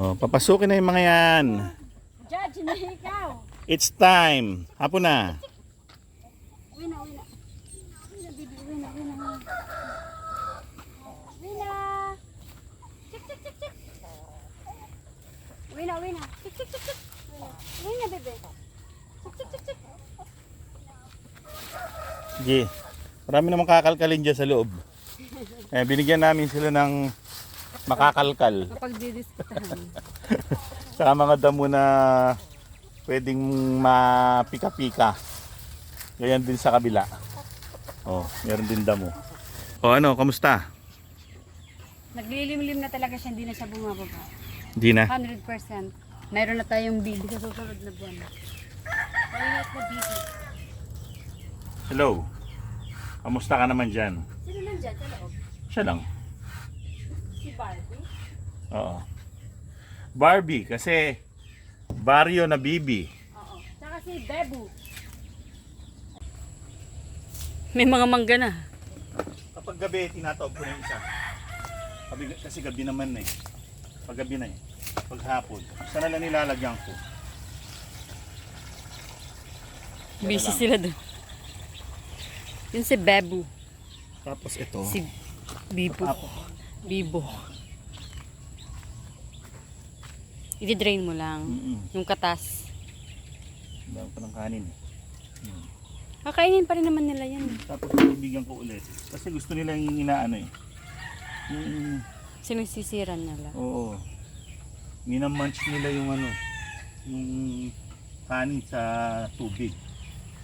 Oh, papasukin na yung mga yan. Judge, hindi ikaw. It's time. Hapon na. Uwi na, uwi na. Uwi na, baby. Uwi na, uwi na. Uwi na. Chik, chik, chik, chik. Uwi na, uwi na. Chik, chik, chik, chik. Uwi na. Uwi na, bebe. Chik, chik, chik, chik. Sige. Marami namang kakalkalin dyan sa loob. Eh, binigyan namin sila ng makakalkal. Kapag didiskutahan. Saka mga damo na pwedeng mapika-pika. Ganyan din sa kabila. Oh, meron din damo. Oh, ano, kamusta? Naglilimlim na talaga siya, hindi na siya bumababa. Di na. 100%. Mayroon na tayong bibi sa susunod na buwan. Maingat na bibi. Hello. Kamusta ka naman dyan? Sino nandyan sa loob? Siya lang. Si Barbie? Oo. Barbie, kasi baryo na bibi. Oo. Tsaka si Bebu. May mga mangga na. Kapag gabi, tinatawag ko na yung isa. Sabi, kasi gabi naman na eh. Pag gabi na eh. Pag hapon. Isa na lang nilalagyan ko. Busy sila doon. Yun si Bebu. Tapos ito. Si Bibo. Apo. Bibo. I-drain mo lang. Mm-mm. Yung katas. Dami pa ng kanin eh. Kakainin pa rin naman nila yan. Tapos bibigyan ko ulit. Kasi gusto nila yung inaano eh. Yung, Sinisisiran nila. oo. Minamunch nila yung ano. Yung kanin sa tubig.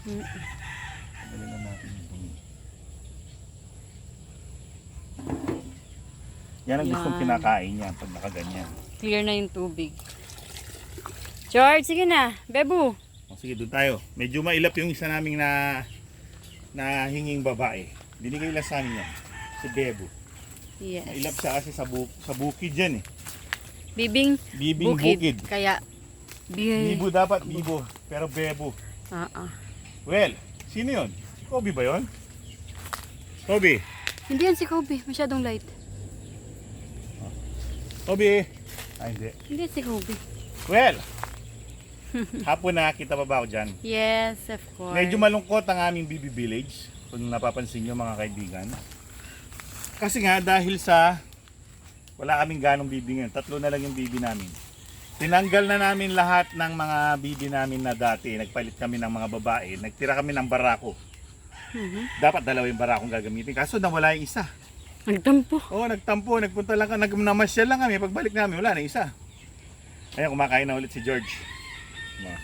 Mm. Galingan natin yung Yan ang gustong Yan. kinakain niya pag nakaganyan. Clear na yung tubig. George, sige na. Bebu. O, sige, doon tayo. Medyo mailap yung isa naming na na hinging babae. Binigay lang sa amin yan. Si Bebo. Yes. Mailap siya kasi sa, bu sa bukid yan eh. Bibing Bibing bukid. bukid. Kaya, bi... Bibo dapat, Bibo. Pero Bebo. Ah, ah. Well, sino yun? Si Kobe ba yun? Kobe. Hindi yan si Kobe. Masyadong light. Kobe. Ay, hindi. Hindi si Kobe. Well, hapon na, kita pa ba ako dyan? Yes, of course. Medyo malungkot ang aming BB Village, kung napapansin nyo mga kaibigan. Kasi nga dahil sa wala kaming ganong bibi ngayon, tatlo na lang yung bibi namin. Tinanggal na namin lahat ng mga bibi namin na dati, nagpalit kami ng mga babae, nagtira kami ng barako. Mhm. Dapat dalawa yung barakong gagamitin, kaso nawala yung isa. Nagtampo. Oo, nagtampo, nagpunta lang, nag namasyal lang kami, pagbalik namin, wala na isa. Ayun, kumakain na ulit si George. Ma.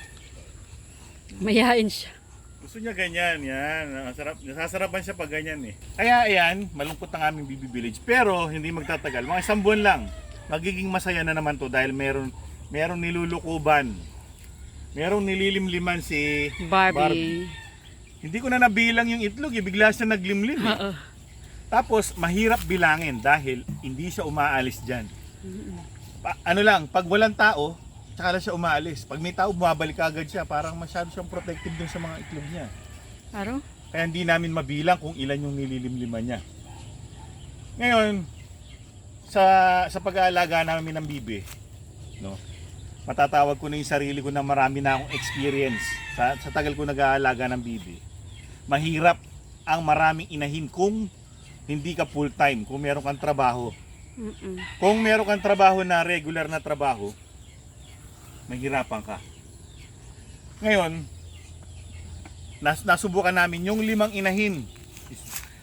Mayain siya. Gusto niya ganyan, yan. Nasarap, nasasarapan siya pag ganyan eh. Kaya ayan, malungkot ang aming BB Village. Pero hindi magtatagal, mga isang buwan lang. Magiging masaya na naman to dahil meron, meron nilulukuban. Merong nililimliman si Barbie. Hindi ko na nabilang yung itlog, eh. bigla siya naglimlim. Eh. Oo. Tapos mahirap bilangin dahil hindi siya umaalis dyan. Pa- ano lang, pag walang tao, tsaka lang siya umaalis. Pag may tao, bumabalik agad siya. Parang masyado siyang protective dun sa mga itlog niya. Aro? Kaya hindi namin mabilang kung ilan yung nililimliman niya. Ngayon, sa sa pag-aalaga namin ng bibi, no, matatawag ko na yung sarili ko na marami na akong experience sa, sa tagal ko nag-aalaga ng bibi. Mahirap ang maraming inahin kung hindi ka full time, kung meron kang trabaho. Mm-mm. Kung meron kang trabaho na regular na trabaho, mahirapan ka. Ngayon, nas nasubukan namin yung limang inahin.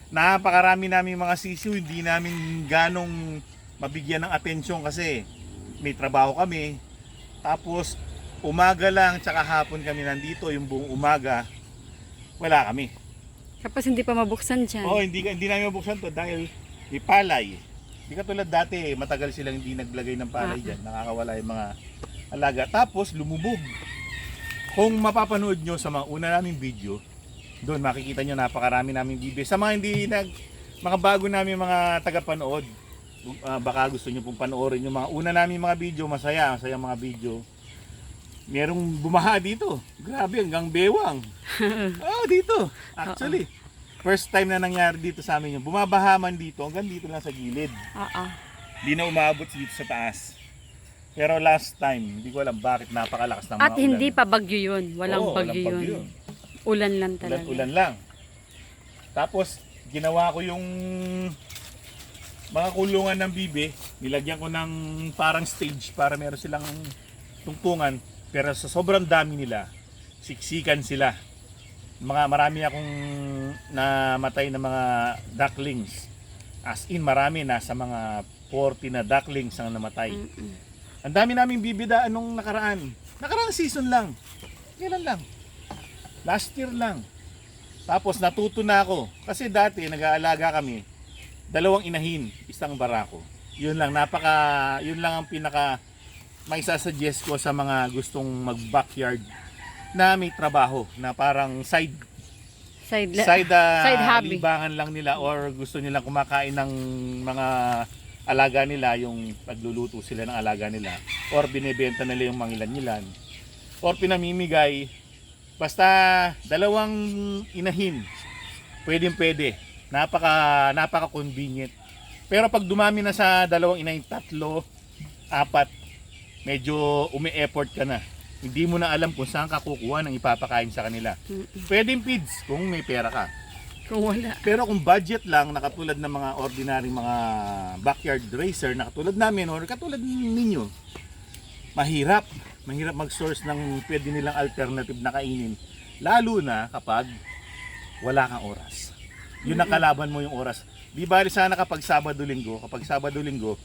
Napakarami namin mga sisiw, hindi namin ganong mabigyan ng atensyon kasi may trabaho kami. Tapos umaga lang tsaka hapon kami nandito, yung buong umaga wala kami. Tapos hindi pa mabuksan dyan. Oo, hindi hindi namin mabuksan to dahil may palay. Hindi katulad dati, matagal silang hindi naglagay ng palay Ah. diyan. Nakakawala yung mga alaga. Tapos lumubog. Kung mapapanood nyo sa mga una naming video, doon makikita nyo napakarami naming video. Sa mga hindi nag mga bago namin mga tagapanood, ah, baka gusto nyo pong panoorin yung mga una namin mga video, masaya, masaya mga video. Merong bumaha dito. Grabe, hanggang bewang. oh, dito. Actually, first time na nangyari dito sa amin yung bumabaha man dito, hanggang dito lang sa gilid. Oo. Di na umabot dito sa taas. Pero last time, hindi ko alam bakit napakalakas ng mga At hindi ulan. pa bagyo yun. Walang Oo, bagyo, walang yun. Ulan lang Ulan, talaga. ulan lang. Tapos, ginawa ko yung mga kulungan ng bibe. Nilagyan ko ng parang stage para meron silang tungtungan. Pero sa sobrang dami nila, siksikan sila. Mga marami akong namatay na mga ducklings. As in, marami. Nasa mga 40 na ducklings ang namatay. Mm-mm. Ang dami naming bibida anong nakaraan. Nakaraang season lang. Kailan lang. Last year lang. Tapos natuto na ako. Kasi dati nag-aalaga kami. Dalawang inahin, isang barako. Yun lang, napaka, yun lang ang pinaka may sasuggest ko sa mga gustong mag-backyard na may trabaho na parang side Side, side, ah, side hobby. libangan lang nila or gusto nilang kumakain ng mga alaga nila yung pagluluto sila ng alaga nila or binebenta nila yung mangilan-ngilan or pinamimigay. Basta dalawang inahin pwedeng pwede. Napaka napaka convenient pero pag dumami na sa dalawang inahin tatlo apat medyo umi-effort ka na hindi mo na alam kung saan ka kukuha ng ipapakain sa kanila. Pwedeng feeds kung may pera ka. Kung wala. Pero kung budget lang, na katulad ng mga ordinary mga backyard racer na katulad namin or katulad ninyo, mahirap. Mahirap mag-source ng pwede nilang alternative na kainin. Lalo na kapag wala kang oras. Yun ang kalaban mo yung oras. Di bali sana kapag Sabado-Linggo, kapag Sabado-Linggo,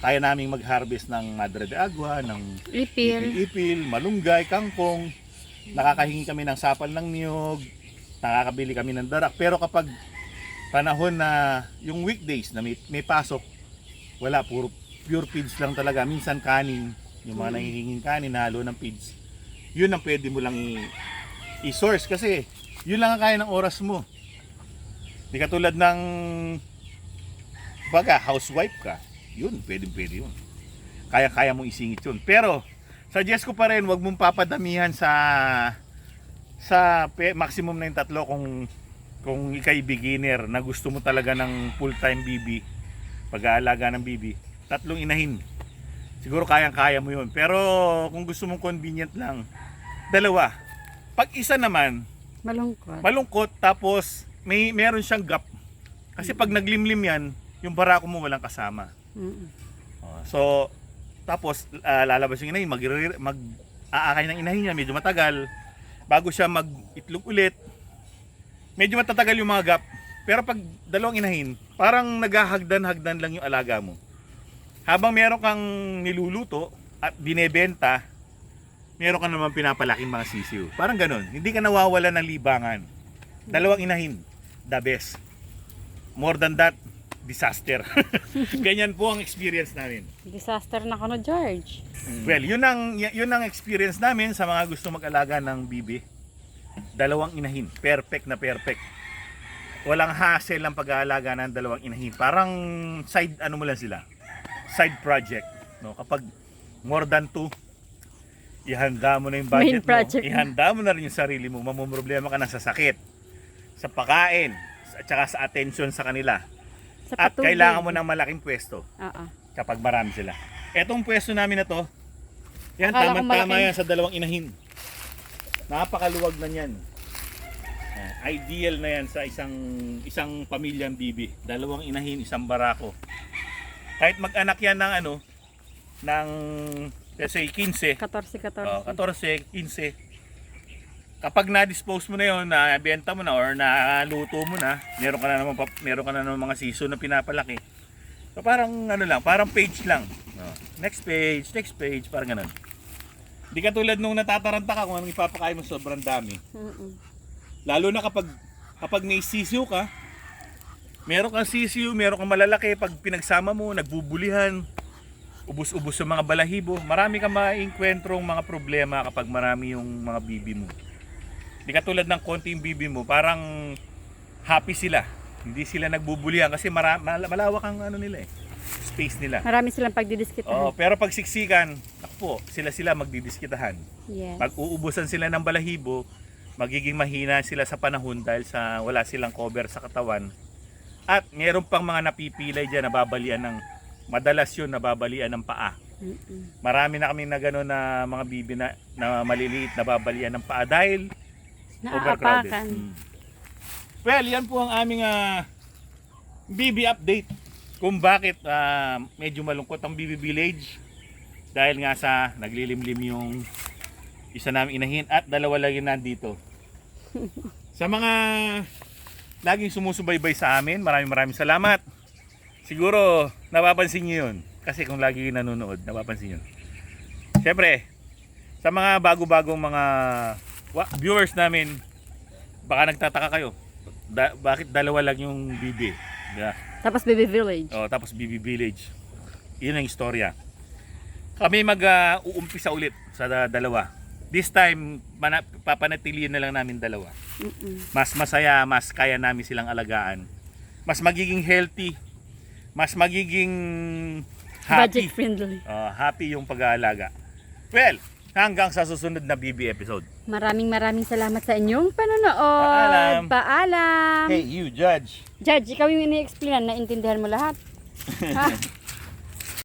kaya naming mag-harvest ng Madre de Agua, ng Ipil. ipil, malunggay, kangkong. Nakakahingi kami ng sapal ng niyog. Nakakabili kami ng darak. Pero kapag panahon na yung weekdays na may, may pasok, wala, puro pure feeds lang talaga. Minsan kanin, yung mga nahihinging kanin, halo ng feeds. Yun ang pwede mo lang i- i-source kasi yun lang ang kaya ng oras mo. Di katulad ng baga, housewife ka. Yun, pwede pwede yun. Kaya-kaya mong isingit yun. Pero, suggest ko pa rin, wag mong papadamihan sa sa maximum na yung tatlo kung kung ikay beginner na gusto mo talaga ng full-time BB, pag-aalaga ng BB, tatlong inahin. Siguro kayang-kaya mo yun. Pero kung gusto mong convenient lang, dalawa. Pag isa naman, Malungkot. malungkot tapos may meron siyang gap. Kasi pag naglimlim yan, yung barako mo walang kasama. Mm-mm. Oh, So, tapos ah, lalabas yung inahin, mag, mag aakay ng inahin niya, medyo matagal. Bago siya mag-itlog ulit, medyo matatagal yung mga gap. Pero pag dalawang inahin, parang naghahagdan-hagdan lang yung alaga mo. Habang meron kang niluluto at binebenta, meron ka naman pinapalaking mga sisiw. Parang ganun. Hindi ka nawawala ng libangan. Dalawang inahin, the best. More than that, disaster. Ganyan po ang experience namin. Disaster na ka no, George. Well, yun ang yun ang experience namin sa mga gusto mag-alaga ng bibi. Dalawang inahin, perfect na perfect. Walang hassle ang pag-aalaga ng dalawang inahin. Parang side ano mo lang sila. Side project, no? Kapag more than two, ihanda mo na yung budget Main project mo. Ihanda mo na rin yung sarili mo. Mamumroblema ka na sa sakit, sa pakain, at saka sa attention sa kanila. Sa At kailangan mo ng malaking pwesto Oo. kapag marami sila. Etong pwesto namin na to, yan, Akala ko tama-tama malaki. yan sa dalawang inahin. Napakaluwag na yan. Ah, ideal na yan sa isang isang pamilyang bibi. Dalawang inahin, isang barako. Kahit mag-anak yan ng ano, ng let's say 15, 14-14. oh, 14, 15. Kapag na-dispose mo na yon, na benta mo na or naluto mo na, meron ka na naman meron ka na naman mga season na pinapalaki. So parang ano lang, parang page lang. Next page, next page, parang ganun. Di katulad nung natataranta ka kung anong ipapakain mo sobrang dami. Lalo na kapag kapag may sisiyo ka, meron kang sisiyo, meron kang malalaki, pag pinagsama mo, nagbubulihan, ubus-ubus sa mga balahibo, marami kang maiinkwentrong mga problema kapag marami yung mga bibi mo. Di katulad ng konti yung bibi mo, parang happy sila. Hindi sila nagbubulihan kasi mara- mal- malawak ang ano nila eh, space nila. Marami silang pagdidiskitahan. Oh, pero pag siksikan, ako po, sila-sila magdidiskitahan. Yes. Pag uubusan sila ng balahibo, magiging mahina sila sa panahon dahil sa wala silang cover sa katawan. At meron pang mga napipilay dyan na babalian ng, madalas yun nababalian ng paa. Mm-mm. Marami na kami na gano'n na mga bibi na, na maliliit na babalian ng paa dahil overcrowded. Naaapakan. Mm. Well, yan po ang aming ah, BB update kung bakit ah, medyo malungkot ang BB Village dahil nga sa naglilimlim yung isa namin inahin at dalawa lang yun nandito. sa mga laging sumusubaybay sa amin, maraming maraming salamat. Siguro napapansin niyo yun kasi kung lagi kayo nanonood, napapansin niyo. Siyempre, sa mga bago-bagong mga viewers namin, baka nagtataka kayo. Da- bakit dalawa lang yung BB? Diba? Tapos Baby Village. Oh, tapos BB Village. Yun ang istorya. Kami mag-uumpisa ulit sa da- dalawa. This time, mana- papanatilihin na lang namin dalawa. Mm-mm. Mas masaya, mas kaya namin silang alagaan. Mas magiging healthy. Mas magiging happy. Budget friendly. Oh, happy yung pag-aalaga. Well, hanggang sa susunod na BB episode. Maraming maraming salamat sa inyong panonood. Paalam. Paalam. Hey, you judge. Judge, ikaw yung ini-explain, naintindihan mo lahat. ha?